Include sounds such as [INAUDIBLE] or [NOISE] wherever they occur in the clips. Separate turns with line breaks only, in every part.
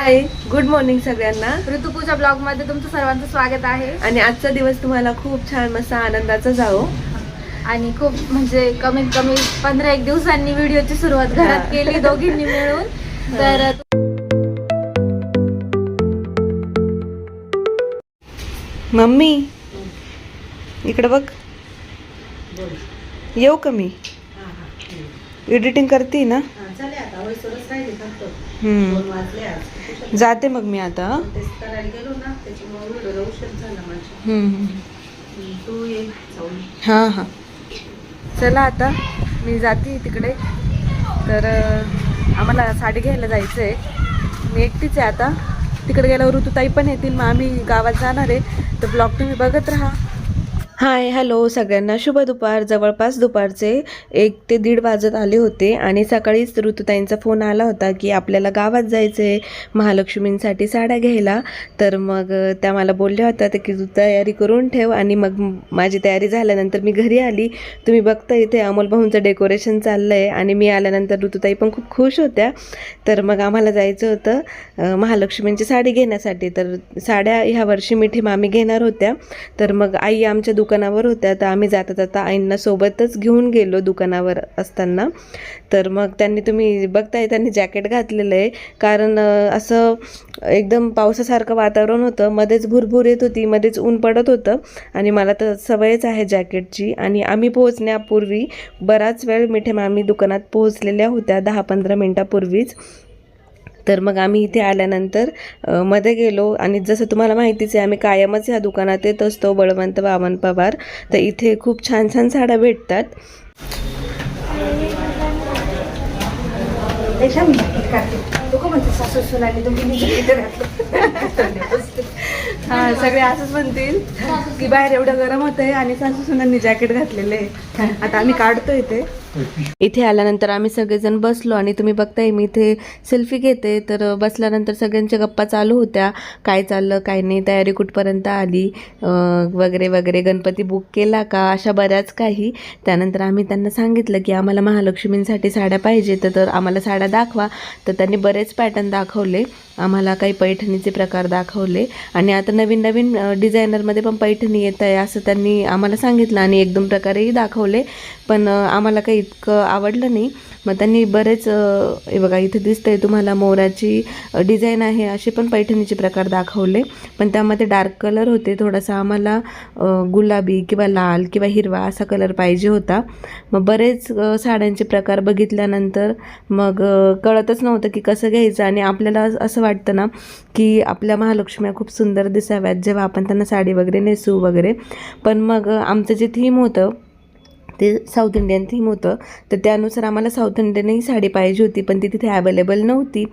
Hi good morning सगळ्यांना.
ऋतुपूजा ब्लॉगमध्ये तुमचं सर्वांचं स्वागत आहे.
आणि आजचा दिवस तुम्हाला खूप छान मस्त आनंदाचा जाओ
आणि खूप म्हणजे कमीत कमी पंधरा एक दिवसांनी व्हिडिओची सुरुवात
हा.
घरात केली दोघींनी मिळून. तर
मम्मी इकडे बघ. येऊ का मी? एडिटिंग करते ना? जाते मग मी आता. हम्म. हां हां. चला आता मी जाते तिकडे. तर आम्हाला साडी घ्यायला जायचं आहे मी एकटीच आहे आता. तिकडे गेल्यावर ऋतुताई पण येतील मग आम्ही गावात जाणार आहे. तर ब्लॉग तुम्ही बघत राहा. Hi hello. सगळ्यांना शुभ दुपार. जवळपास दुपारचे एक ते दीड वाजत आले होते आणि सकाळीच ऋतुताईंचा फोन आला होता की आपल्याला गावात जायचं आहे महालक्ष्मींसाठी साड्या घ्यायला. तर मग त्या मला बोलल्या होत्या तर की तू तयारी करून ठेव आणि मग माझी तयारी झाल्यानंतर मी घरी आली. तुम्ही बघता इथे अमोल भाऊंचं डेकोरेशन चाललं आहे आणि मी आल्यानंतर ऋतुताई पण खूप खुश होत्या. तर मग आम्हाला जायचं होतं महालक्ष्मींची साडी घेण्यासाठी. तर साड्या ह्या वर्षी मिठी मामी घेणार होत्या. तर मग आई आमच्या दुकानावर होत्या. तर आम्ही जाता जाता आईंना सोबतच घेऊन गेलो दुकानावर असताना. तर मग त्यांनी तुम्ही बघताय त्यांनी जॅकेट घातलेलं आहे. कारण असं एकदम पावसासारखं वातावरण होतं. मध्येच भुरभुर येत होती मध्येच ऊन पडत होतं. आणि मला तर सवयच आहे जॅकेटची. आणि आम्ही पोहोचण्यापूर्वी बराच वेळ मिठे मामी दुकानात पोहोचलेल्या होत्या दहा पंधरा मिनटापूर्वीच. तर मग आम्ही इथे आल्यानंतरमध्ये गेलो आणि जसं तुम्हाला माहितीच आहे आम्ही कायमच ह्या दुकानात येत असतो बळवंत वामन पवार. तर इथे खूप छान छान साड्या भेटतात. हा सगळे असंच म्हणतील की बाहेर एवढं गरम होतंय आणि सासू सुनांनी जॅकेट घातलेले आहे. आता आम्ही काढतोय ते. इथे आल्यानंतर आम्ही सगळेजण बसलो आणि तुम्ही बघताय मी इथे सेल्फी घेते. तर बसल्यानंतर सगळ्यांच्या गप्पा चालू होत्या. काय चाललं काय नाही तयारी कुठपर्यंत आली वगैरे वगैरे. गणपती बुक केला का अशा बऱ्याच काही. त्यानंतर आम्ही त्यांना सांगितलं की आम्हाला महालक्ष्मींसाठी साड्या पाहिजे तर आम्हाला साड्या दाखवा. तर त्यांनी बरेच पॅटर्न दाखवले. आम्हाला काही पैठणीचे प्रकार दाखवले. आणि आता नवीन नवीन डिझायनरमध्ये पण पैठणी येत आहे असं त्यांनी आम्हाला सांगितलं आणि एक दोन प्रकारेही दाखवले. पण आम्हाला काही इतकं आवडलं नाही. मग त्यांनी बरेच हे बघा इथे दिसतंय तुम्हाला मोराची डिझाईन आहे असे पण पैठणीचे प्रकार दाखवले. पण त्यामध्ये डार्क कलर होते थोडासा आम्हाला गुलाबी किंवा लाल किंवा हिरवा असा कलर पाहिजे होता. मग बरेच साड्यांचे प्रकार बघितल्यानंतर मग कळतच नव्हतं की कसं घ्यायचं. आणि आपल्याला असं वाटतं ना की आपल्या महालक्ष्म्या खूप सुंदर दिसाव्यात जेव्हा आपण त्यांना साडी वगैरे नेसू वगैरे. पण मग आमचं जे थीम होतं ते साऊथ इंडियन थीम होतं. तर त्यानुसार आम्हाला साऊथ इंडियनही साडी पाहिजे होती पण ती तिथे अवेलेबल नव्हती.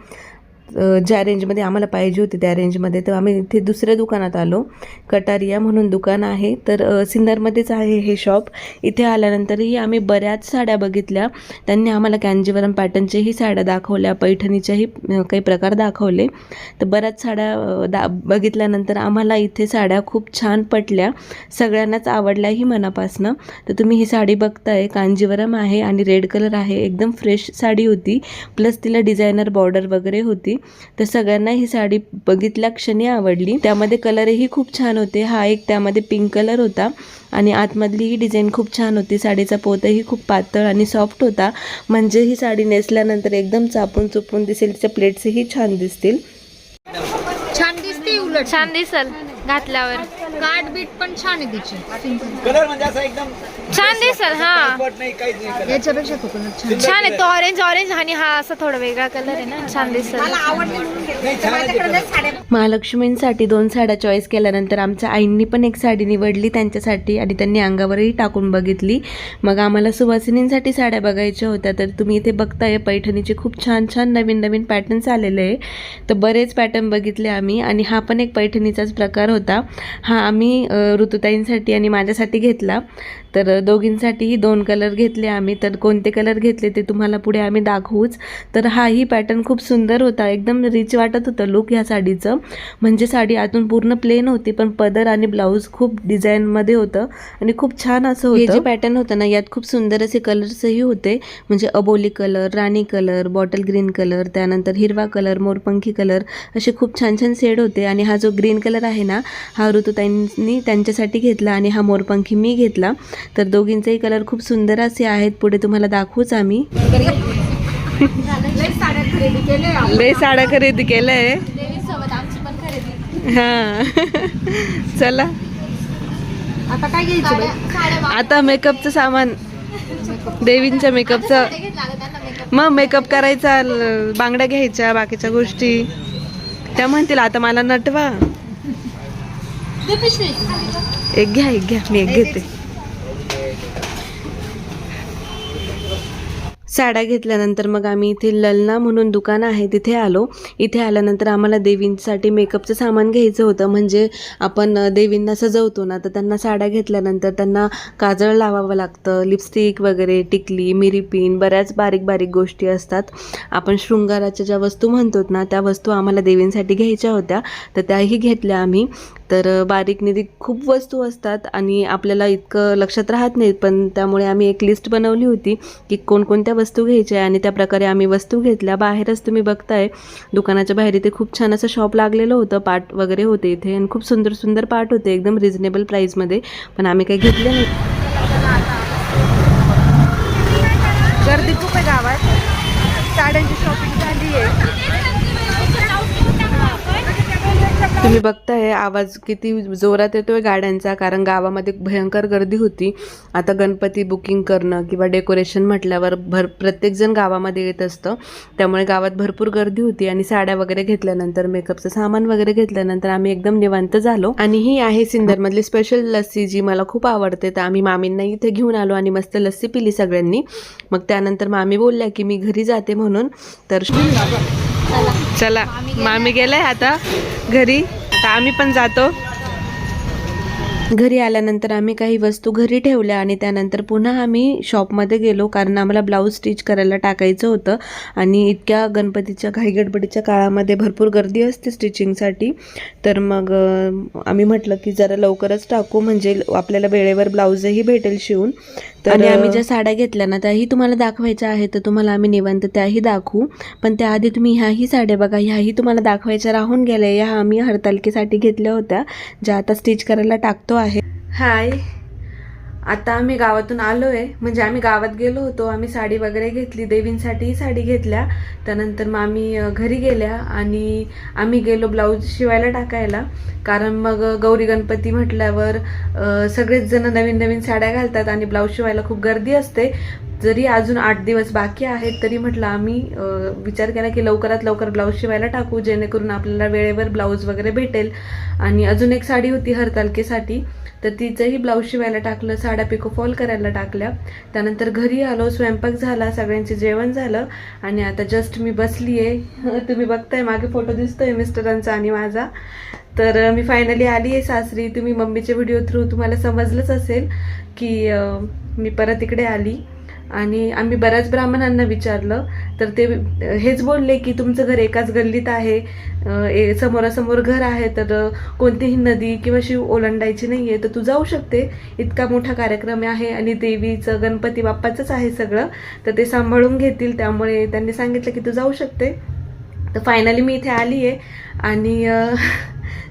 ज्या रेंजमध्ये आम्हाला पाहिजे होती त्या रेंजमध्ये तर आम्ही इथे दुसऱ्या दुकानात आलो. कटारिया म्हणून दुकान आहे. तर सिन्नरमध्येच आहे हे शॉप. इथे आल्यानंतरही आम्ही बऱ्याच साड्या बघितल्या. त्यांनी आम्हाला कॅन्जीवरम पॅटर्नच्याही साड्या दाखवल्या पैठणीच्याही काही प्रकार दाखवले. तर बऱ्याच साड्या दा बघितल्यानंतर आम्हाला इथे साड्या खूप छान पटल्या. सगळ्यांनाच आवडल्याही मनापासनं. तर तुम्ही ही साडी बघताय. कांजीवरम आहे आणि रेड कलर आहे. एकदम फ्रेश साडी होती. प्लस तिला डिझायनर बॉर्डर वगैरे होती. तर सगळ्यांना ही साडी बघितल्या क्षणी आवडली. त्यामध्ये कलरही खूप छान होते. हा एक त्यामध्ये पिंक कलर होता आणि आतमधली ही डिझाईन खूप छान होती. साडीचा पोतही खूप पातळ आणि सॉफ्ट होता. म्हणजे ही साडी नेसल्यानंतर एकदम चापून चुपून दिसेल. तिच्या प्लेट्सही छान दिसतील.
छान दिसते उलट.
छान दिसल घातल्यावर.
काट बीट पण छान आहे तिची.
कलर म्हणजे असा एकदम
छान दिसल हा.
नाही काहीच नाही कलर
याच्यापेक्षा कोकोनट छान.
छान आहे तो ऑरेंज ऑरेंज आणि हा असा थोडा वेगळा कलर आहे ना छान दिसल.
महालक्ष्मींसाठी दोन साड्या चॉईस केल्यानंतर आमच्या आईंनी पण एक साडी निवडली त्यांच्यासाठी आणि त्यांनी अंगावरही टाकून बघितली. मग आम्हाला सुवासिनींसाठी साड्या बघायच्या होत्या तर तुम्ही इथे बघताय पैठणीचे खूप छान छान नवीन नवीन पॅटर्न्स आलेले आहे. तर बरेच पॅटर्न बघितले आम्ही आणि हा पण एक पैठणीचाच प्रकार होता. हा आम्ही ऋतुताईंसाठी आणि माझ्यासाठी घेतला. तर दोघींसाठीही दोन कलर घेतले आम्ही. तर कोणते कलर घेतले ते तुम्हाला पुढे आम्ही दाखवूच. तर हाही पॅटर्न खूप सुंदर होता. एकदम रिच वाटत होतं लुक ह्या साडीचं. म्हणजे साडी आतून पूर्ण प्लेन होती पण पदर आणि ब्लाऊज खूप डिझाईनमध्ये होतं आणि खूप छान असं होतं हे जे पॅटर्न होतं ना यात खूप सुंदर असे कलर्सही होते. म्हणजे अबोली कलर राणी कलर बॉटल ग्रीन कलर त्यानंतर हिरवा कलर मोरपंखी कलर असे खूप छान छान शेड होते. आणि हा जो ग्रीन कलर आहे ना हा ऋतुताईंनी त्यांच्यासाठी घेतला आणि हा मोरपंखी मी घेतला. तर दोघींचेही कलर खूप सुंदर असे आहेत. पुढे तुम्हाला दाखवूच आम्ही. लय साड्या खरेदी केलंय हा. चला.
आता काय घ्यायचं
आता मेकअपचं सामान. देवींच्या मेकअपचं मग मेकअप करायचा बांगड्या घ्यायच्या बाकीच्या गोष्टी. त्या म्हणतील आता मला नटवा. एक घ्या एक घ्या. मी एक घेते. साड्या घेतल्यानंतर मग आम्ही इथे ललना म्हणून दुकान आहे तिथे आलो. इथे आल्यानंतर आम्हाला देवींसाठी मेकअपचं सामान घ्यायचं होतं. म्हणजे आपण देवींना सजवतो ना तर त्यांना साड्या घेतल्यानंतर त्यांना काजळ लावावं लागतं. लिपस्टिक वगैरे टिकली मिरीपिन बऱ्याच बारीक बारीक गोष्टी असतात. आपण शृंगाराच्या ज्या वस्तू म्हणतो ना त्या वस्तू आम्हाला देवींसाठी घ्यायच्या होत्या. तर त्याही घेतल्या आम्ही. तर बारीक निरीक खूप वस्तू असतात आणि आपल्याला इतकं लक्षात राहत नाहीत पण त्यामुळे आम्ही एक लिस्ट बनवली होती की कोणकोणत्या वस्तू घ्यायच्या आणि त्या प्रकारे आम्ही वस्तू घेतल्या. बाहेरच तुम्ही बघताय दुकानाच्या बाहेर इथे खूप छान असं शॉप लागलेलं होतं पाट वगैरे होते इथे आणि खूप सुंदर सुंदर पाट होते एकदम रिझनेबल प्राईजमध्ये पण आम्ही काही घेतले नाही. गर्दी खूप आहे गावात. साड्यांची शॉपिंग झाली आहे तुम्ही बघताय आवाज किती जोरात येतोय गाड्यांचा कारण गावामध्ये भयंकर गर्दी होती. आता गणपती बुकिंग करणं किंवा डेकोरेशन म्हटल्यावर भर प्रत्येकजण गावामध्ये येत असतं. त्यामुळे गावात भरपूर गर्दी होती आणि साड्या वगैरे घेतल्यानंतर मेकअपचं सामान वगैरे घेतल्यानंतर आम्ही एकदम निवांत झालो. आणि ही आहे सिंदरमधली स्पेशल लस्सी जी मला खूप आवडते. तर आम्ही मामींना इथे घेऊन आलो आणि मस्त लस्सी पिली सगळ्यांनी. मग त्यानंतर मामी बोलल्या की मी घरी जाते म्हणून. तर चला मामी गेलाय आता घरी. आता आम्ही पण जातो. घरी आल्यानंतर आम्ही काही वस्तू घरी ठेवल्या आणि त्यानंतर पुन्हा आम्ही शॉपमध्ये गेलो कारण आम्हाला ब्लाऊज स्टिच करायला टाकायचं होतं. आणि इतक्या गणपतीच्या घाई गडबडीच्या काळामध्ये भरपूर गर्दी असते स्टिचिंगसाठी. तर मग आम्ही म्हटलं की जरा लवकरच टाकू. म्हणजे आपल्याला वेळेवर ब्लाऊजही भेटेल शिवून. आणि आम्ही ज्या साड्या घेतल्या ना त्याही तुम्हाला दाखवायच्या आहेत तर तुम्हाला आम्ही निवांत त्याही दाखवू. पण त्याआधी तुम्ही ह्याही साड्या बघा ह्याही तुम्हाला दाखवायच्या राहून गेल्या ह्या आम्ही हरतालिकेसाठी घेतल्या होत्या ज्या आता स्टिच करायला टाकतो आहे. हाय. आता आम्ही गावातून आलो आहे म्हणजे आम्ही गावात गेलो होतो. आम्ही साडी वगैरे घेतली. देवींसाठीही साडी घेतल्या. त्यानंतर मग आम्ही घरी गेल्या आणि आम्ही गेलो ब्लाऊज शिवायला टाकायला. कारण मग गौरी गणपती म्हटल्यावर सगळेच जण नवीन नवीन साड्या घालतात आणि ब्लाऊज शिवायला खूप गर्दी असते. जरी अजून आठ दिवस बाकी आहेत तरी म्हटलं आम्ही विचार केला की लवकरात लवकर ब्लाऊज शिवायला टाकू जेणेकरून आपल्याला वेळेवर ब्लाऊज वगैरे भेटेल. आणि अजून एक साडी होती हरतालकेसाठी. तर तिचंही ब्लाऊज शिवायला टाकलं साड्या पिको फॉल करायला टाकल्या. त्यानंतर घरी आलो स्वयंपाक झाला सगळ्यांचे जेवण झालं. आणि आता जस्ट मी बसली आहे [LAUGHS] तुम्ही बघताय मागे फोटो दिसतोय मिस्टरांचा आणि माझा. तर मी फायनली आली आहे सासरी. तुम्ही मम्मीचे व्हिडिओ थ्रू तुम्हाला समजलंच असेल की मी परत इकडे आली. आणि आम्ही बऱ्याच ब्राह्मणांना विचारलं. तर ते हेच बोलले की तुमचं घर एकाच गल्लीत आहे. ए- समोरासमोर घर आहे. तर कोणतीही नदी किंवा शिव ओलांडायची नाही आहे तर तू जाऊ शकते. इतका मोठा कार्यक्रम आहे आणि देवीचं गणपती बाप्पाचंच आहे सगळं. तर ते सांभाळून घेतील. त्यामुळे त्यांनी सांगितलं की तू जाऊ शकते. तर फायनली मी इथे आली आहे आणि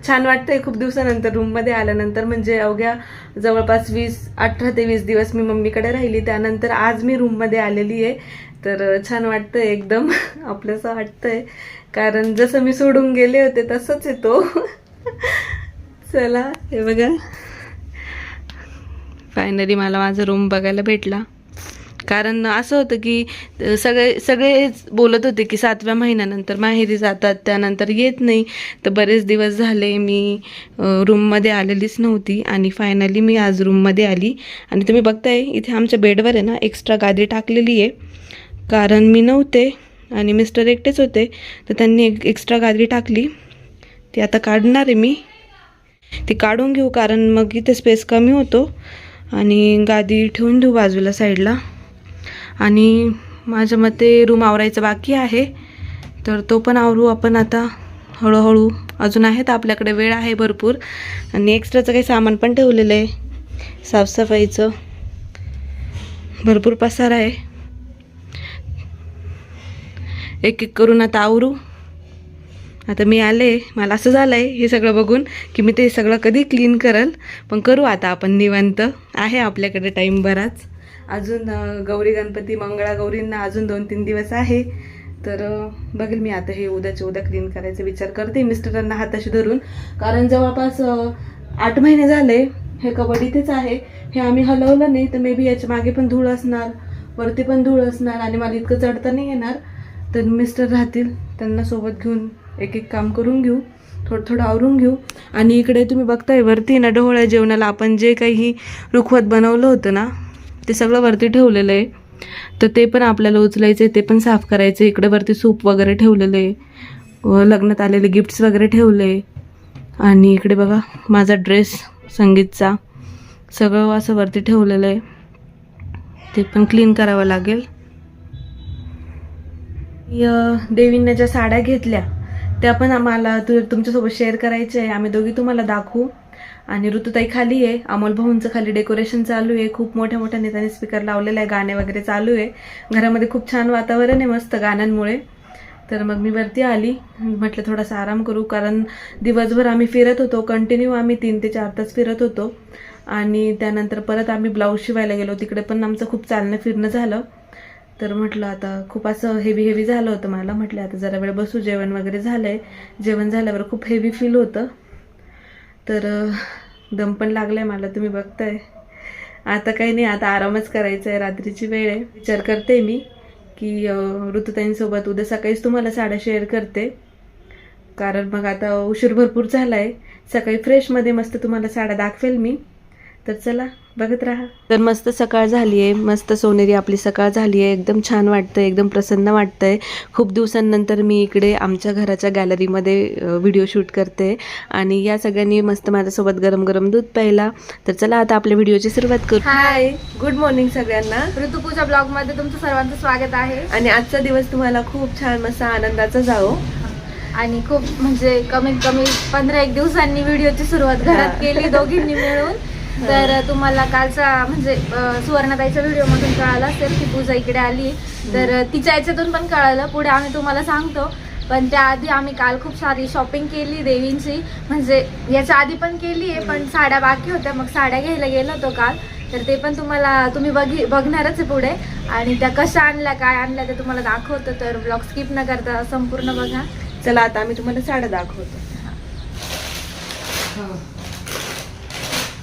छान वाटतंय. खूप दिवसानंतर रूममध्ये आल्यानंतर म्हणजे अवघ्या जवळपास वीस अठरा ते वीस दिवस मी मम्मीकडे राहिली. त्यानंतर आज मी रूममध्ये आलेली आहे. तर छान वाटतंय एकदम. [LAUGHS] आपलंसं वाटतंय. कारण जसं मी सोडून गेले होते तसंच येतो [LAUGHS] चला हे बघा. फायनली मला माझा रूम बघायला भेटला. कारण असं होतं की सगळे सगळेच बोलत होते की सातव्या महिन्यानंतर माहेरी जातात त्यानंतर येत नाही. तर बरेच दिवस झाले मी रूममध्ये आलेलीच नव्हती आणि फायनली मी आज रूममध्ये आली. आणि तुम्ही बघताय इथे आमच्या बेडवर आहे ना एक्स्ट्रा गादी टाकलेली आहे. कारण मी नव्हते आणि मिस्टर एकटेच होते. तर त्यांनी एक एक्स्ट्रा गादी टाकली. ती आता काढणार आहे मी. ती काढून घेऊ कारण मग इथे स्पेस कमी होतो. आणि गादी ठेवून देऊ बाजूला साईडला आणि माझ्या मते रूम आवरायचं बाकी आहे. तर तो पण आवरू आपण आता हळूहळू. अजून आहेत आपल्याकडे वेळ आहे भरपूर. आणि एक्स्ट्राचं काही सामान पण ठेवलेलं आहे. साफसफाईचं. भरपूर पसार आहे. एक एक करून आता आवरू. आता मी आले मला असं झालं आहे हे सगळं बघून की मी ते सगळं कधी क्लीन करल. पण करू आता आपण निवांत. आहे आपल्याकडे टाईम बराच. अजून गौरी गणपती मंगळागौरींना अजून दोन तीन दिवस आहे. तर बघेल मी आता हे उद्याच्या उद्या क्लीन करायचा विचार करते. मिस्टरांना हाताशी धरून. कारण जवळपास आठ महिने झाले हे कबड इथेच आहे. हे आम्ही हलवलं नाही तर मे बी याच्या मागे पण धूळ असणार वरती पण धूळ असणार आणि मला इतकं चढता नाही येणार. तर मिस्टर राहतील त्यांना सोबत घेऊन एक एक काम करून घेऊ थोडं थोडं आवरून घेऊ. आणि इकडे तुम्ही बघताय वरती ना डोहळ्या जेवणाला आपण जे काही रुखवत बनवलं होतं ना ते सगळं वरती ठेवलेलं आहे. तर ते पण आपल्याला उचलायचं आहे ते पण साफ करायचं आहे इकडे वरती सूप वगैरे ठेवलेलं आहे. व लग्नात आलेले गिफ्ट्स वगैरे ठेवले आणि इकडे बघा माझा ड्रेस संगीतचा सगळं असं वरती ठेवलेलं आहे. ते पण क्लीन करावं लागेल. य देवींना ज्या साड्या घेतल्या त्या पण आम्हाला तु तुमच्यासोबत शेअर करायच्या. आहे आम्ही दोघी तुम्हाला दाखवू. आणि ऋतुताई खाली आहे. अमोल भाऊंचं खाली डेकोरेशन चालू आहे. खूप मोठ्या मोठ्या नेत्याने स्पीकर लावलेला आहे. गाणे वगैरे चालू आहे. घरामध्ये खूप छान वातावरण आहे. मस्त गाण्यांमुळे. तर मग मी वरती आली. म्हटलं थोडासा आराम करू कारण दिवसभर आम्ही फिरत होतो. कंटिन्यू आम्ही तीन ते चार तास फिरत होतो. आणि त्यानंतर परत आम्ही ब्लाऊज शिवायला गेलो. तिकडे पण आमचं खूप चालणं फिरणं झालं. तर म्हटलं आता खूप असं हेवी हेवी झालं होतं मला. म्हटलं आता जरा वेळ बसू. जेवण वगैरे झालं आहे जेवण झाल्यावर खूप हेवी फील होतं. तर दम पण लागलाय मला तुम्ही बघताय. आता काही नाही आता आरामच करायचा आहे रात्रीची वेळ आहे. विचार करते मी की ऋतुताईंसोबत उद्या सकाळीच तुम्हाला साड्या शेअर करते. कारण मग आता उशीर भरपूर झाला आहे सकाळी फ्रेशमध्ये मस्त तुम्हाला साड्या दाखवेल मी. तर चला बघत राहा. तर मस्त सकाळ झाली आहे मस्त सोनेरी आपली सकाळ झाली आहे एकदम छान वाटतं एकदम प्रसन्न वाटतंय. खूप दिवसांनंतर मी इकडे आमच्या घराच्या गॅलरीमध्ये व्हिडिओ शूट करते. आणि या सगळ्यांनी मस्त माझ्यासोबत गरम गरम दूध प्यायला. तर चला आता आपल्या व्हिडिओची सुरुवात करू. हाय गुड मॉर्निंग सगळ्यांना.
ऋतुपूजा ब्लॉगमध्ये तुमचं सर्वांचं स्वागत आहे.
आणि आजचा दिवस तुम्हाला खूप छान मस्त आनंदाचा जाओ
आणि खूप म्हणजे कमीत कमी पंधरा एक दिवसांनी व्हिडिओची सुरुवात घरात केली दोघींनी मिळून. तर तुम्हाला कालचा म्हणजे सुवर्णाताईच्या व्हिडिओ मधून कळालं असेल की पूजा इकडे आली. तर तिच्या याच्यातून पण कळालं. पुढे आम्ही तुम्हाला सांगतो. पण त्याआधी आम्ही काल खूप सारी शॉपिंग केली देवींची. म्हणजे याच्या आधी पण केली आहे पण साड्या बाकी होत्या. मग साड्या घ्यायला गेलो होतो काल. तर ते पण तुम्हाला तुम्ही बघी बघणारच आहे पुढे. आणि त्या कशा आणल्या काय आणल्या ते तुम्हाला दाखवतो. तर ब्लॉग स्किप न करता संपूर्ण बघा.
चला आता आम्ही तुम्हाला साड्या दाखवतो.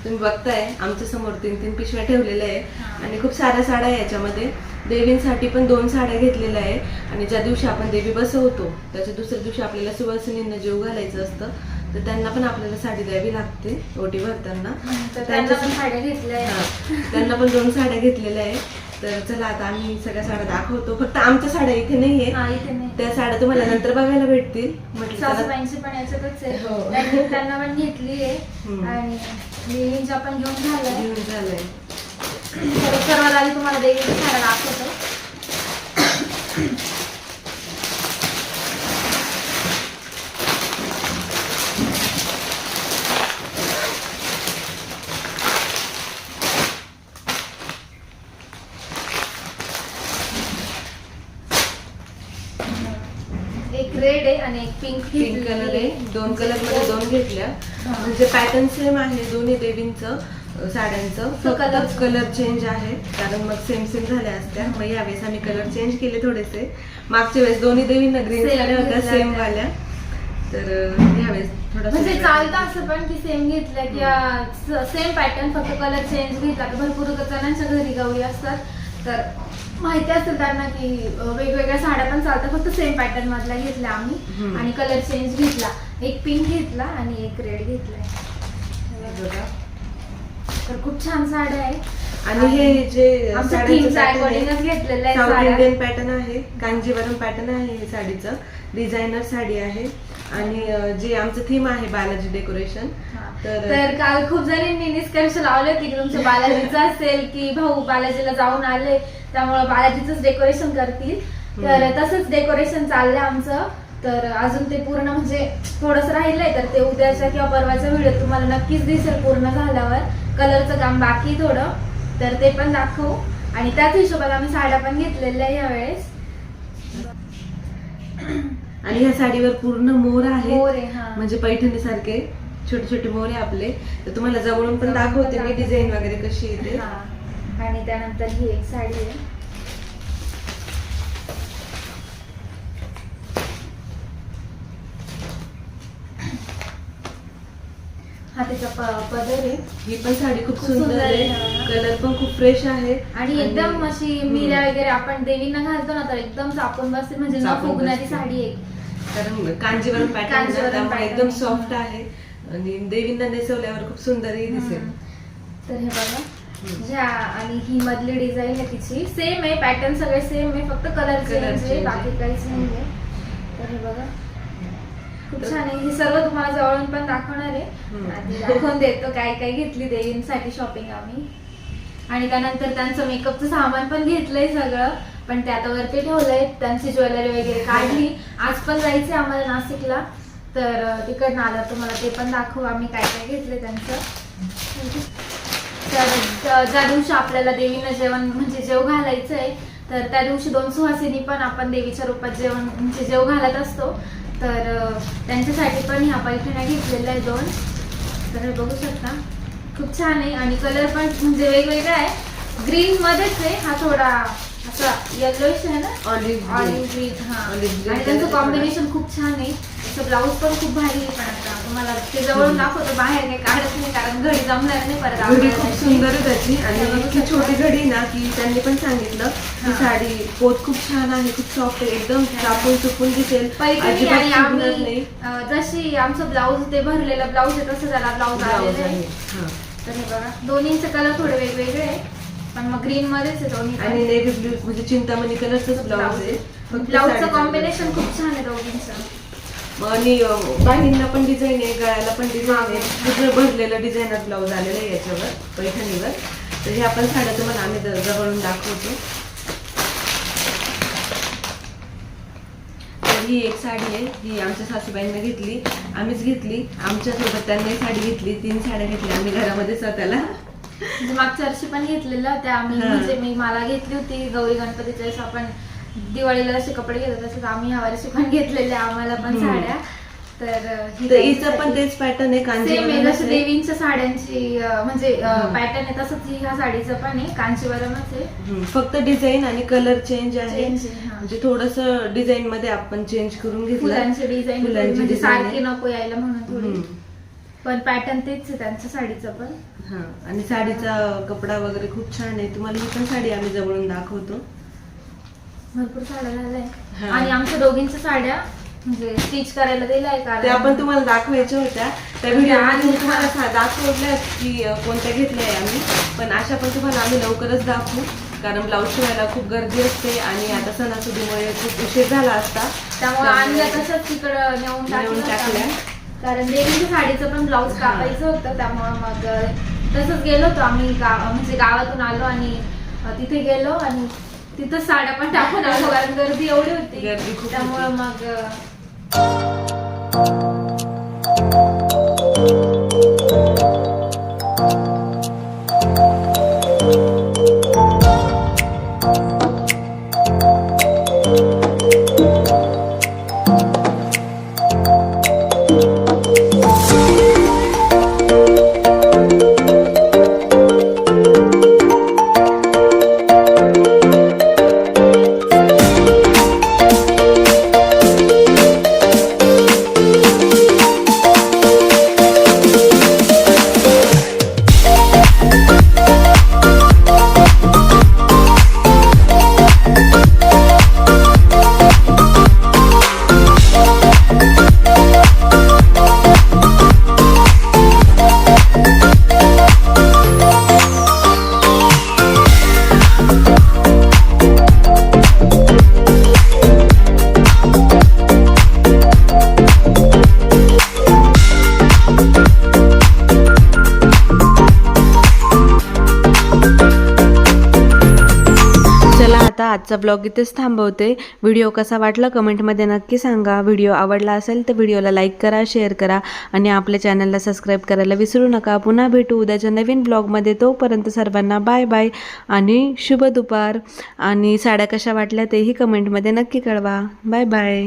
तुम्ही बघताय आमच्यासमोर तीन तीन पिशव्या ठेवलेल्या आहे आणि खूप साऱ्या साड्या आहे याच्यामध्ये. देवींसाठी पण दोन साड्या घेतलेल्या आहे आणि ज्या दिवशी आपण देवी बसवतो त्याच्या दुसऱ्या दिवशी आपल्याला सुवासिनींना जेव घालायचं असतं तर त्यांना पण आपल्याला साडी द्यावी लागते ओटी भरताना.
तर त्यांना पण साड्या घेतल्या आहेत.
त्यांना पण दोन साड्या घेतलेल्या आहे तर चला आता आम्ही सगळ्या साड्या दाखवतो. फक्त आमच्या साड्या इथे नाहीये. त्या साड्या तुम्हाला नंतर बघायला भेटतील. म्हटलं
पण
हो.
त्यांनी पण घेतली आहे
हम्म.
आणि देवींच्या पण घेऊन झालंय
घेऊन झालंय.
सर्वात आधी तुम्हाला देवीची साड्या दाखवतो एक रेड आहे आणि एक पिंक
पिंक कलर आहे. दोन कलरमध्ये दोन घेतल्या. म्हणजे पॅटर्न सेम आहे दोन्ही देवींचं साड्यांचं. फक्त
color-
कलर चेंज आहे. कारण मग सेम सेम झाल्या असत्या. मग यावेळेस आम्ही कलर चेंज केले थोडेसे. मागच्या वेळेस दोन्ही देवींना ग्रीन साड्या होत्या सेम. वाल्या. तर यावेळेस
म्हणजे चालतं असं पण की सेम घेतलं किंवा सेम पॅटर्न फक्त कलर चेंज घेतला भरपूर जणांच्या घरी गौरी असतात. तर माहिती असेल त्यांना की अं, वेगवेगळ्या साड्या पण चालतात फक्त सेम पॅटर्न मधल्या घेतल्या आम्ही
हम्म.
आणि कलर चेंज घेतला एक पिंक घेतला आणि एक रेड घेतलाय
बघा.
तर खूप छान साड्या आहे
आणि हे जे साड्यांचं pattern आहे,
घेतलेलं आहे
साऊथ
साड्या.
इंडियन पॅटर्न आहे कांजीवरम पॅटर्न आहे हे साडीचं. डिझायनर साडी आहे. आणि अं, जे आमचं थीम आहे बालाजी डेकोरेशन तर
तर काल खूप जणांनी निष्कर्ष लावले की तुमचं [LAUGHS] बालाजीचं असेल की भाऊ बालाजीला जाऊन आले त्यामुळे बालाजीच डेकोरेशन करतील. तर तसंच डेकोरेशन चाललंय आमचं. तर अजून ते पूर्ण म्हणजे थोडस राहिलंय तर ते उद्याच्या किंवा परवाचा व्हिडिओ तुम्हाला नक्कीच दिसेल पूर्ण झाल्यावर. कलरचं काम बाकी थोडं. तर ते पण दाखवू. आणि त्याच हिशोबाने आम्ही साड्या पण घेतलेल्या यावेळेस.
आणि ह्या साडीवर पूर्ण मोर आहे
मोर आहे, हा.
म्हणजे पैठणी सारखे छोटे छोटे मोर आहे आपले. तर तुम्हाला जवळून पण दाखवते मी डिझाईन वगैरे कशी येते
हा. आणि त्यानंतर ही एक साडी आहे. हा त्याचा प- पदर आहे
ही पण साडी खूप
खूप
सुंदर
सुंदर
आहे
आहे.
कलर पण खूप फ्रेश आहे
आणि एकदम अशी. मिऱ्या वगैरे आपण देवींना घालतो ना तर एकदम चापून बसते म्हणजे न
चापून
फुगणारी
बसते.
साडी आहे
कारण कांजीवरम पॅटर्न
कांजीवरम
त्यामुळे
pattern.
एकदम सॉफ्ट आहे आणि देवींना नेसवल्यावर खूप सुंदरही दिसेल
हम्म. तर हे बघा ज्या आणि ही मधली डिझाईन आहे तिची सेम आहे पॅटर्न सगळे सेम आहे फक्त कलर
Colour
चेंज आहे
change
बाकी. काहीच नाही आहे तर हे बघा खूप छान आहे. हे सर्व तुम्हाला जवळून पण दाखवणार आहे. आणि दाखवून देतो. काय काय घेतली देवींसाठी शॉपिंग आम्ही. आणि त्यानंतर त्यांचं मेकअपचं सामान पण घेतलंय सगळं. पण ते आता वरती ठेवलंय. त्यांची ज्वेलरी वगैरे काढली. आज पण जायचंय आम्हाला नाशिकला. तर तिकडनं आलं तुम्हाला ते पण दाखवू. आम्ही काय काय घेतलंय त्यांचं. तर ज्या दिवशी आपल्याला देवीनं जेवण म्हणजे जेव घालायचं आहे तर त्या दिवशी दोन सुहासिनी पण आपण देवीच्या रूपात जेवण म्हणजे जेव घालत असतो. तर त्यांच्यासाठी पण ह्या पैठण्या घेतलेल्या आहे दोन. तर हे बघू शकता. खूप छान आहे. आणि कलर पण म्हणजे वेगवेगळा आहे. ग्रीनमध्येच आहे. हा थोडा असा येलोइश आहे ना
Olive green.
ऑलिव्ह ग्रीन हा
Olive green
आणि त्यांचं कॉम्बिनेशन खूप छान आहे त्याचं ब्लाऊज पण खूप भारी आहे पण आता तुम्हाला ते जवळून दाखवतो बाहेर काही काढत नाही कारण घरी जमणार नाही परत
घडी
आपल्याला
खूप
त्याची.
सुंदर आहे त्याची आणि इतकी. छोटी घडी ना की त्यांनी पण सांगितलं की
हा.
साडी पोत खूप छान आहे खूप सॉफ्ट आहे एकदम चापून चुपून दिसेल
पैठणी
अजिबात
आम्ही
नाही
अं, जशी आमचं ब्लाऊज ते भरलेलं ब्लाऊज आहे तसं त्याला ब्लाऊज
ब्लाऊज
आलेलं
आहे
आहे
हा.
तर हे बघा दोन्हीचे कलर थोडे वेगवेगळे आहे पण मग ग्रीन मध्येच पण.
आणि नेव्ही ब्लू म्हणजे चिंतामणी कलरच ब्लाऊज. आहे.
ब्लाऊजचं कॉम्बिनेशन. खूप छान आहे दोघींचं.
आणि बाहींना पण डिझाईन आहे गळ्याला पण डिझाईन आहे. भरलेलं डिझायनर ब्लाऊज आलेलं आहे याच्यावर पैठणीवर. तर हे आपण साड्या तुम्हाला आम्ही जवळून दाखवतो. तर ही एक साडी आहे ही आमच्या सासूबाईंना घेतली. आम्हीच घेतली. आमच्यासोबत त्यांनी साडी घेतली. तीन साड्या घेतल्या. आम्ही घरामध्ये स्वतःला
मागच्या वर्षी पण घेतलेलं त्या आम्ही
हा.
म्हणजे मी मला घेतली होती गौरी गणपतीच्या वेळेस आपण दिवाळीला जसे कपडे घेतो तसंच आम्ही ह्या वर्षी पण घेतलेल्या आम्हाला पण
हम्म.
साड्या तर ही
हिचं पण तेच पॅटर्न आहे
सेम आहे जसं. देवींच्या साड्यांची अं, म्हणजे. पॅटर्न आहे तसंच ही ह्या साडीचं पण आहे कांचीवरमच आहे
फक्त डिझाईन आणि कलर चेंज आहे
Change आहे, हा.
म्हणजे थोडस डिझाईन मध्ये आपण चेंज करून घेतलं
फुलांची डिझाईन
फुलांची
म्हणजे
design आहे.
सारखी नको यायला म्हणून थोडी
हम्म.
पण पॅटर्न तेच आहे त्यांच्या साडीचं पण.
हा आणि साडीचा कपडा वगैरे खूप छान आहे. तुम्हाला ही पण साडी आम्ही जवळून दाखवतो.
भरपूर साड्या झाल्या.
हा.
आणि आमच्या दोघींच्या साड्या म्हणजे स्टिच करायला दिलाय
ते
कारण
आपण तुम्हाला दाखवायच्या होत्या. त्या व्हिडिओ
आणि-
तुम्हाला सा- दाखवल्या की अं, कोणत्या घेतल्या आहे आम्ही. पण अशा पण तुम्हाला आम्ही लवकरच दाखवू. कारण ब्लाऊज शिवायला खूप गर्दी असते आणि आता सणासुदीमुळे खूप उशीर झाला असता.
त्यामुळे आणल्या तसंच तिकडं नेऊन
नेऊन
टाकलं
टाकल्या.
कारण देवीच्या साडीचं पण ब्लाऊज कापायचं होतं त्यामुळं मग तसंच गेलो होतो आम्ही गाव म्हणजे गावातून आलो आणि तिथे गेलो आणि तिथं साड्या पण टाकून आलो कारण गर्दी एवढी होती.
गर्दी
त्यामुळं मग
आजचा ब्लॉग इथेच थांबवते. व्हिडिओ कसा वाटला कमेंटमध्ये नक्की सांगा. व्हिडिओ आवडला असेल तर व्हिडिओला लाईक करा शेअर करा आणि आपल्या चॅनलला सबस्क्राईब करायला विसरू नका. पुन्हा भेटू उद्याच्या नवीन ब्लॉगमध्ये तोपर्यंत सर्वांना बाय बाय आणि शुभ दुपार. आणि साड्या कशा वाटल्या तेही कमेंटमध्ये नक्की कळवा. Bye bye